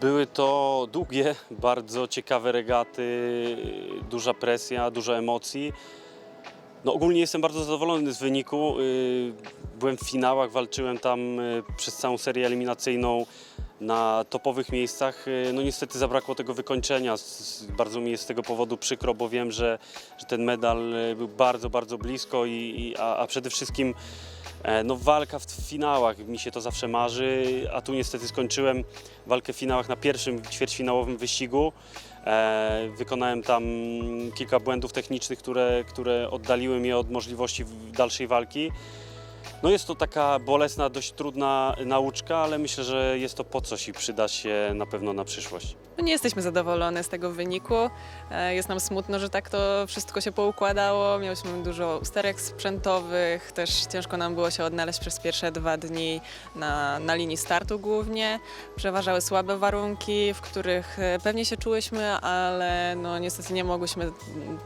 Były to długie, bardzo ciekawe regaty, duża presja, dużo emocji. No ogólnie jestem bardzo zadowolony z wyniku. Y, Byłem w finałach, walczyłem tam y, przez całą serię eliminacyjną na topowych miejscach. Y, No niestety zabrakło tego wykończenia. Bardzo mi jest z tego powodu przykro, bo wiem, że, że ten medal y, był bardzo, bardzo blisko, i, i, a, a przede wszystkim e, no, walka w finałach. Mi się to zawsze marzy, a tu niestety skończyłem walkę w finałach na pierwszym ćwierćfinałowym wyścigu. E, wykonałem tam kilka błędów technicznych, które, które oddaliły mnie od możliwości dalszej walki. No jest to taka bolesna, dość trudna nauczka, ale myślę, że jest to po coś i przyda się na pewno na przyszłość. No nie jesteśmy zadowolone z tego wyniku. E, Jest nam smutno, że tak to wszystko się poukładało. Mieliśmy dużo usterek sprzętowych, też ciężko nam było się odnaleźć przez pierwsze dwa dni na, na linii startu głównie. Przeważały słabe warunki, w których e, pewnie się czułyśmy, ale no niestety nie mogłyśmy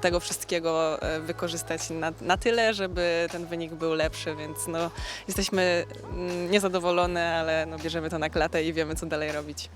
tego wszystkiego e, wykorzystać na, na tyle, żeby ten wynik był lepszy, więc no jesteśmy mm, niezadowolone, ale no bierzemy to na klatę i wiemy, co dalej robić.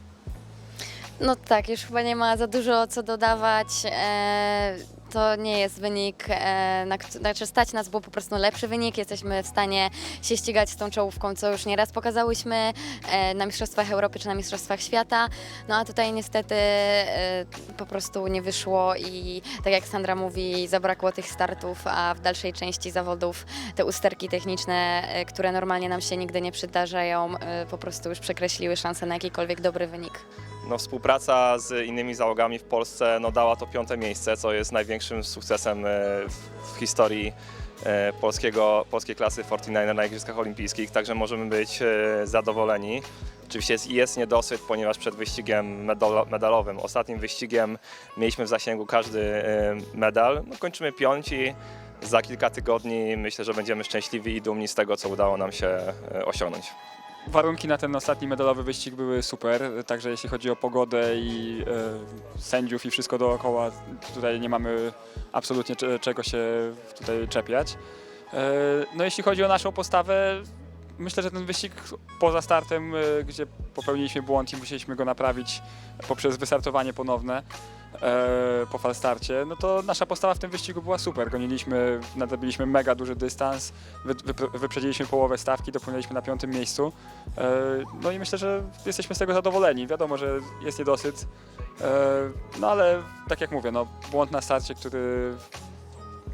No tak, już chyba nie ma za dużo co dodawać. E, to nie jest wynik, e, na, znaczy stać nas było po prostu lepszy wynik. Jesteśmy w stanie się ścigać z tą czołówką, co już nieraz pokazałyśmy e, na Mistrzostwach Europy czy na Mistrzostwach Świata. No a tutaj niestety e, po prostu nie wyszło i tak jak Sandra mówi, zabrakło tych startów, a w dalszej części zawodów te usterki techniczne, e, które normalnie nam się nigdy nie przydarzają, e, po prostu już przekreśliły szansę na jakikolwiek dobry wynik. No, współpraca z innymi załogami w Polsce no, dała to piąte miejsce, co jest największym sukcesem e, w, historii e, polskiego, polskiej klasy 49 na Igrzyskach Olimpijskich, także możemy być e, zadowoleni. Oczywiście jest, jest niedosyt, ponieważ przed wyścigiem medalo, medalowym, ostatnim wyścigiem mieliśmy w zasięgu każdy medal. No, kończymy piąci. Za kilka tygodni myślę, że będziemy szczęśliwi i dumni z tego, co udało nam się osiągnąć. Warunki na ten ostatni medalowy wyścig były super, także jeśli chodzi o pogodę i e, sędziów i wszystko dookoła, tutaj nie mamy absolutnie cze- czego się tutaj czepiać. E, no jeśli chodzi o naszą postawę, myślę, że ten wyścig poza startem, e, gdzie popełniliśmy błąd i musieliśmy go naprawić poprzez wystartowanie ponowne e, po falstarcie, no to nasza postawa w tym wyścigu była super. Goniliśmy, nadobiliśmy mega duży dystans, wy, wy, wyprzedziliśmy połowę stawki, dopłynęliśmy na piątym miejscu. E, No i myślę, że jesteśmy z tego zadowoleni. Wiadomo, że jest niedosyt, e, no ale tak jak mówię, no, błąd na starcie, który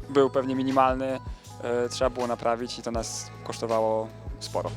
był pewnie minimalny, e, trzeba było naprawić i to nas kosztowało sporo.